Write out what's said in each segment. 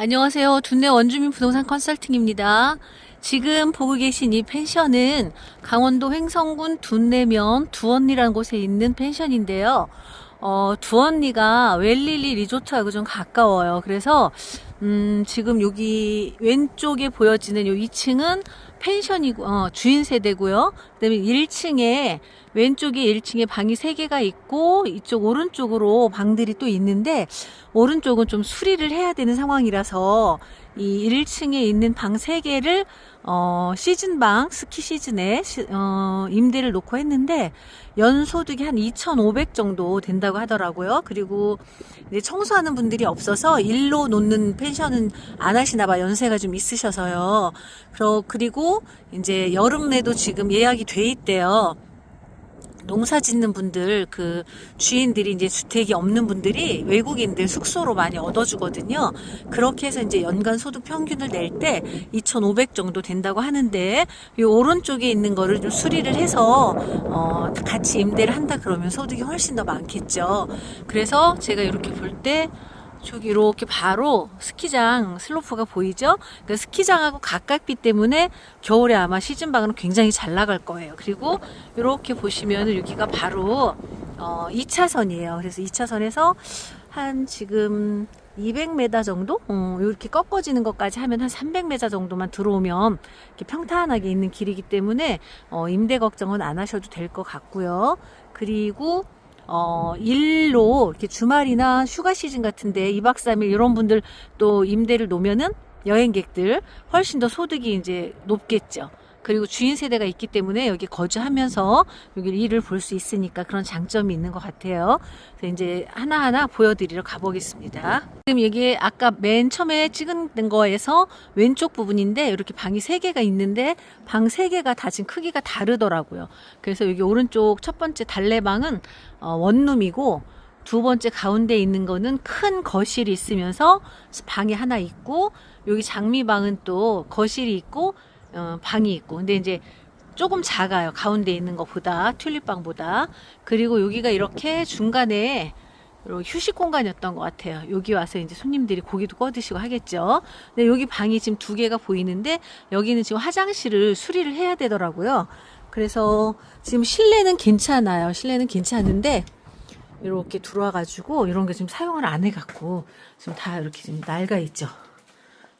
안녕하세요. 둔내 원주민 부동산 컨설팅입니다. 지금 보고 계신 이 펜션은 강원도 횡성군 둔내면 두언리라는 곳에 있는 펜션인데요. 어, 두언리가 웰릴리 리조트하고 좀 가까워요. 그래서 음, 지금 여기 왼쪽에 보여지는 요 2층은 펜션이고 어, 주인 세대고요. 그다음에 1층에 왼쪽에 1층에 방이 3개가 있고 이쪽 오른쪽으로 방들이 또 있는데 오른쪽은 좀 수리를 해야 되는 상황이라서 이 1층에 있는 방 3개를 어, 시즌방 스키 시즌에 시- 어, 임대를 놓고 했는데 연소득이 한 2,500 정도 된다고 하더라고요. 그리고 청소하는 분들이 없어서 일로 놓는 펜션은 안 하시나 봐. 연세가 좀 있으셔서요. 그러, 그리고 이제 여름에도 지금 예약이 돼 있대요. 농사 짓는 분들, 그 주인들이 이제 주택이 없는 분들이 외국인들 숙소로 많이 얻어주거든요. 그렇게 해서 이제 연간 소득 평균을 낼 때 2,500 정도 된다고 하는데, 이 오른쪽에 있는 거를 좀 수리를 해서, 어, 같이 임대를 한다 그러면 소득이 훨씬 더 많겠죠. 그래서 제가 이렇게 볼 때, 저기 이렇게 바로 스키장 슬로프가 보이죠? 그 스키장하고 가깝기 때문에 겨울에 아마 시즌방은 굉장히 잘 나갈 거예요. 그리고 이렇게 보시면 여기가 바로 어 2차선이에요. 그래서 2차선에서 한 지금 200m 정도? 어, 이렇게 꺾어지는 것까지 하면 한 300m 정도만 들어오면 이렇게 평탄하게 있는 길이기 때문에 어, 임대 걱정은 안 하셔도 될 것 같고요. 그리고 어, 일로 이렇게 주말이나 휴가 시즌 같은데 2박 3일 이런 분들 또 임대를 놓으면은 여행객들 훨씬 더 소득이 이제 높겠죠. 그리고 주인 세대가 있기 때문에 여기 거주하면서 여기 일을 볼 수 있으니까 그런 장점이 있는 것 같아요. 그래서 이제 하나하나 보여드리러 가보겠습니다. 지금 여기 아까 맨 처음에 찍은 거에서 왼쪽 부분인데 이렇게 방이 세 개가 있는데 방 세 개가 다 지금 크기가 다르더라고요. 그래서 여기 오른쪽 첫 번째 달래방은 어, 원룸이고 두 번째 가운데 있는 거는 큰 거실이 있으면서 방이 하나 있고 여기 장미방은 또 거실이 있고 어, 방이 있고 근데 이제 조금 작아요 가운데 있는 것보다 튤립방보다 그리고 여기가 이렇게 중간에 휴식 공간이었던 것 같아요. 여기 와서 이제 손님들이 고기도 꺼 드시고 하겠죠. 근데 여기 방이 지금 두 개가 보이는데 여기는 지금 화장실을 수리를 해야 되더라고요. 그래서 지금 실내는 괜찮아요. 실내는 괜찮은데 이렇게 들어와가지고 이런 게 지금 사용을 안 해갖고 지금 다 이렇게 지금 낡아 있죠.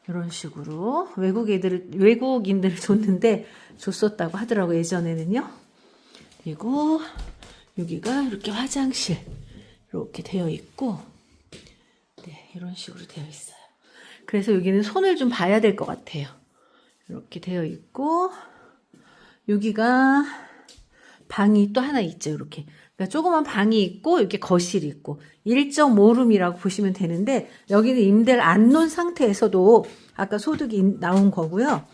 이런 식으로 외국 애들 외국인들 줬는데 줬었다고 하더라고 예전에는요. 그리고 여기가 이렇게 화장실 이렇게 되어 있고 네 이런 식으로 되어 있어요. 그래서 여기는 손을 좀 봐야 될 것 같아요. 이렇게 되어 있고 여기가 방이 또 하나 있죠. 이렇게. 그러니까 조그만 방이 있고 이렇게 거실이 있고 1.5룸이라고 보시면 되는데 여기는 임대를 안 놓은 상태에서도 아까 소득이 나온 거고요.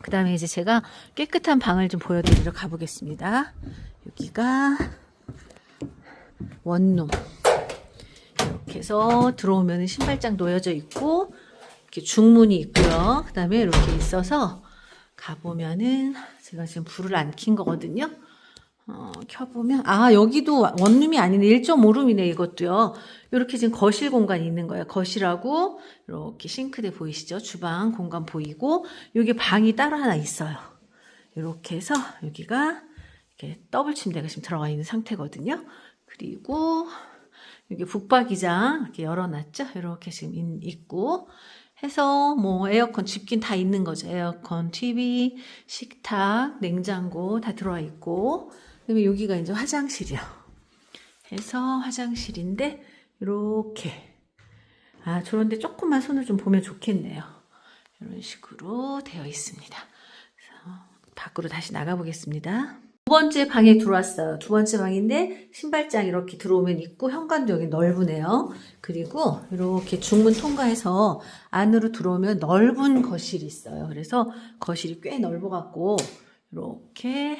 그 다음에 이제 제가 깨끗한 방을 좀 보여드리러 가보겠습니다. 여기가 원룸. 이렇게 해서 들어오면 신발장 놓여져 있고 이렇게 중문이 있고요. 그 다음에 이렇게 있어서 가보면은 제가 지금 불을 안 킨 거거든요. 어, 켜보면 아 여기도 원룸이 아니네. 1.5룸이네 이것도요. 이렇게 지금 거실 공간이 있는 거예요. 거실하고 이렇게 싱크대 보이시죠? 주방 공간 보이고 여기 방이 따로 하나 있어요. 이렇게 해서 여기가 이렇게 더블 침대가 지금 들어가 있는 상태거든요. 그리고 여기 북박이장 이렇게 열어놨죠? 이렇게 지금 있- 있고 해서 뭐 에어컨 집긴 다 있는 거죠. 에어컨, TV, 식탁, 냉장고 다 들어와 있고 그다음에 여기가 이제 화장실이요. 해서 화장실인데 이렇게 아 저런데 조금만 손을 좀 보면 좋겠네요. 이런 식으로 되어 있습니다. 밖으로 다시 나가 보겠습니다. 두 번째 방에 들어왔어요. 두 번째 방인데 신발장 이렇게 들어오면 있고 현관도 여기 넓으네요. 그리고 이렇게 중문 통과해서 안으로 들어오면 넓은 거실이 있어요. 그래서 거실이 꽤 넓어갖고 이렇게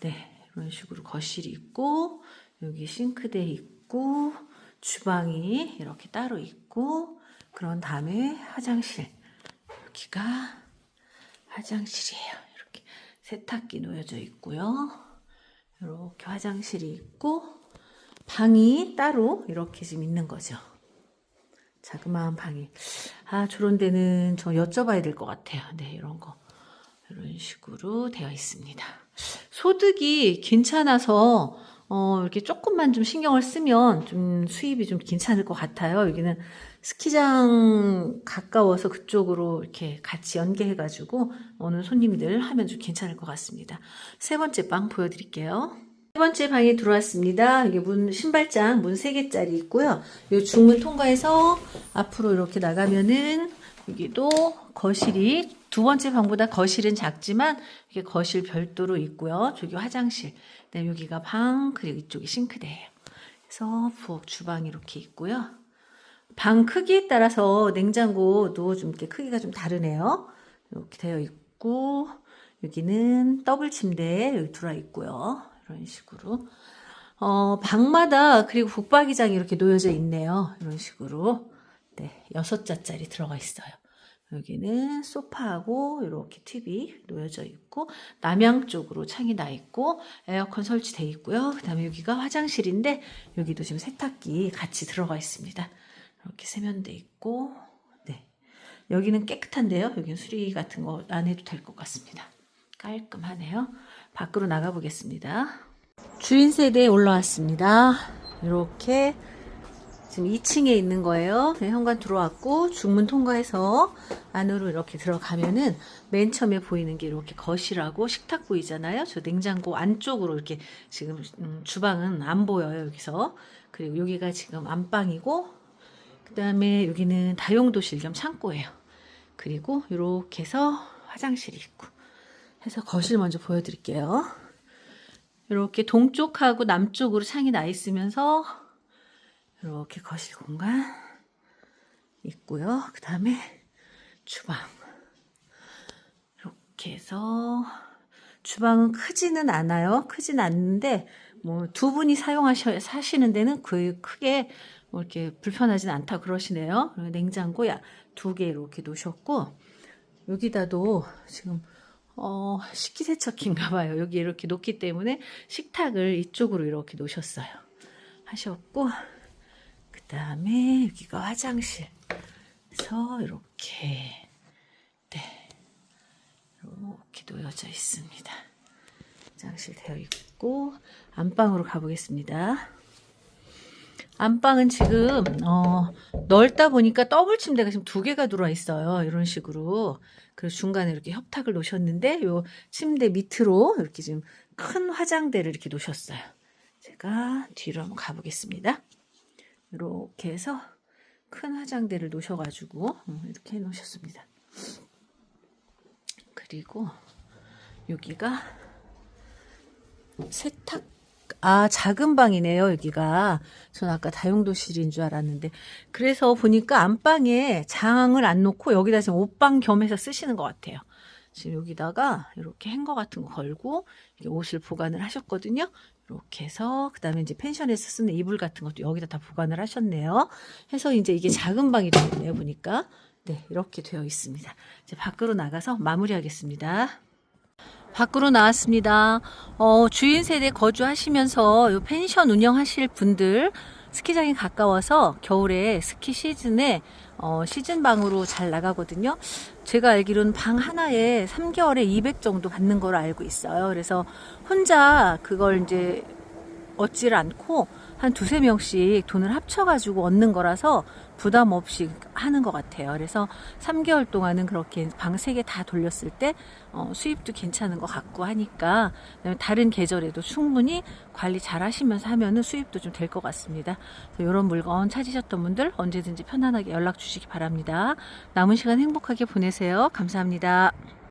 네 이런 식으로 거실이 있고 여기 싱크대 있고 주방이 이렇게 따로 있고 그런 다음에 화장실 여기가 화장실이에요. 이렇게 세탁기 놓여져 있고요. 이렇게 화장실이 있고 방이 따로 이렇게 지금 있는 거죠. 자그마한 방이 아, 저런 데는 저 여쭤봐야 될 것 같아요. 네, 이런 거. 이런 식으로 되어 있습니다. 소득이 괜찮아서 어, 이렇게 조금만 좀 신경을 쓰면 좀 수입이 좀 괜찮을 것 같아요. 여기는 스키장 가까워서 그쪽으로 이렇게 같이 연계해가지고 오는 손님들 하면 좀 괜찮을 것 같습니다. 세 번째 방 보여드릴게요. 세 번째 방에 들어왔습니다. 이게 문, 신발장 문 3개짜리 있고요. 이 중문 통과해서 앞으로 이렇게 나가면은 여기도 거실이 두 번째 방보다 거실은 작지만 이게 거실 별도로 있고요. 저기 화장실, 그다음에 여기가 방, 그리고 이쪽이 싱크대예요. 그래서 부엌, 주방이 이렇게 있고요. 방 크기에 따라서 냉장고도 좀 이렇게 크기가 좀 다르네요. 이렇게 되어 있고 여기는 더블 침대 여기 들어와 있고요. 이런 식으로 어, 방마다 그리고 북박이장이 이렇게 놓여져 있네요. 이런 식으로 네 여섯 자짜리 들어가 있어요. 여기는 소파하고 이렇게 TV 놓여져 있고 남향 쪽으로 창이 나 있고 에어컨 설치돼 있고요. 그다음에 여기가 화장실인데 여기도 지금 세탁기 같이 들어가 있습니다. 이렇게 세면대 있고 네 여기는 깨끗한데요. 여기는 수리 같은 거 안 해도 될 것 같습니다. 깔끔하네요. 밖으로 나가 보겠습니다. 주인 세대에 올라왔습니다. 이렇게 지금 2층에 있는 거예요. 네, 현관 들어왔고 중문 통과해서 안으로 이렇게 들어가면은 맨 처음에 보이는 게 이렇게 거실하고 식탁 보이잖아요. 저 냉장고 안쪽으로 이렇게 지금 음, 주방은 안 보여요 여기서. 그리고 여기가 지금 안방이고 그다음에 여기는 다용도실 겸 창고예요. 그리고 이렇게 해서 화장실이 있고 해서 거실 먼저 보여드릴게요. 이렇게 동쪽하고 남쪽으로 창이 나 있으면서 이렇게 거실 공간 있고요. 그 다음에 주방 이렇게 해서 주방은 크지는 않아요. 크진 않는데 뭐 두 분이 사용하셔 사시는 데는 그 크게 뭐 이렇게 불편하진 않다 그러시네요. 냉장고 두 개 이렇게 놓으셨고 여기다도 지금 어, 식기세척기인가 봐요. 여기 이렇게 놓기 때문에 식탁을 이쪽으로 이렇게 놓으셨어요. 하셨고 그 다음에 여기가 화장실. 그래서 이렇게 네 이렇게 놓여져 있습니다. 화장실 되어 있고 안방으로 가보겠습니다. 안방은 지금 어, 넓다 보니까 더블 침대가 지금 두 개가 들어와 있어요. 이런 식으로. 그래서 중간에 이렇게 협탁을 놓으셨는데 요 침대 밑으로 이렇게 지금 큰 화장대를 이렇게 놓으셨어요. 제가 뒤로 한번 가보겠습니다. 이렇게 해서 큰 화장대를 놓으셔가지고 음, 이렇게 놓으셨습니다. 그리고 여기가 세탁 아, 작은 방이네요, 여기가. 전 아까 다용도실인 줄 알았는데. 그래서 보니까 안방에 장을 안 놓고 여기다 지금 옷방 겸해서 쓰시는 것 같아요. 지금 여기다가 이렇게 행거 같은 거 걸고 옷을 보관을 하셨거든요. 이렇게 해서 그다음에 이제 펜션에서 쓰는 이불 같은 것도 여기다 다 보관을 하셨네요. 해서 이제 이게 작은 방이 되네요, 보니까. 네, 이렇게 되어 있습니다. 이제 밖으로 나가서 마무리하겠습니다. 밖으로 나왔습니다. 어, 주인 세대 거주하시면서 요 펜션 운영하실 분들 스키장이 가까워서 겨울에 스키 시즌에 어, 시즌 방으로 잘 나가거든요. 제가 알기로는 방 하나에 3개월에 200 정도 받는 걸로 알고 있어요. 그래서 혼자 그걸 이제 얻지를 않고 한 두세 명씩 돈을 합쳐가지고 얻는 거라서 부담 없이 하는 것 같아요. 그래서 3개월 동안은 그렇게 방 3개 다 돌렸을 때 어, 수입도 괜찮은 것 같고 하니까 다른 계절에도 충분히 관리 잘 하시면서 하면은 수입도 좀 될 것 같습니다. 이런 물건 찾으셨던 분들 언제든지 편안하게 연락 주시기 바랍니다. 남은 시간 행복하게 보내세요. 감사합니다.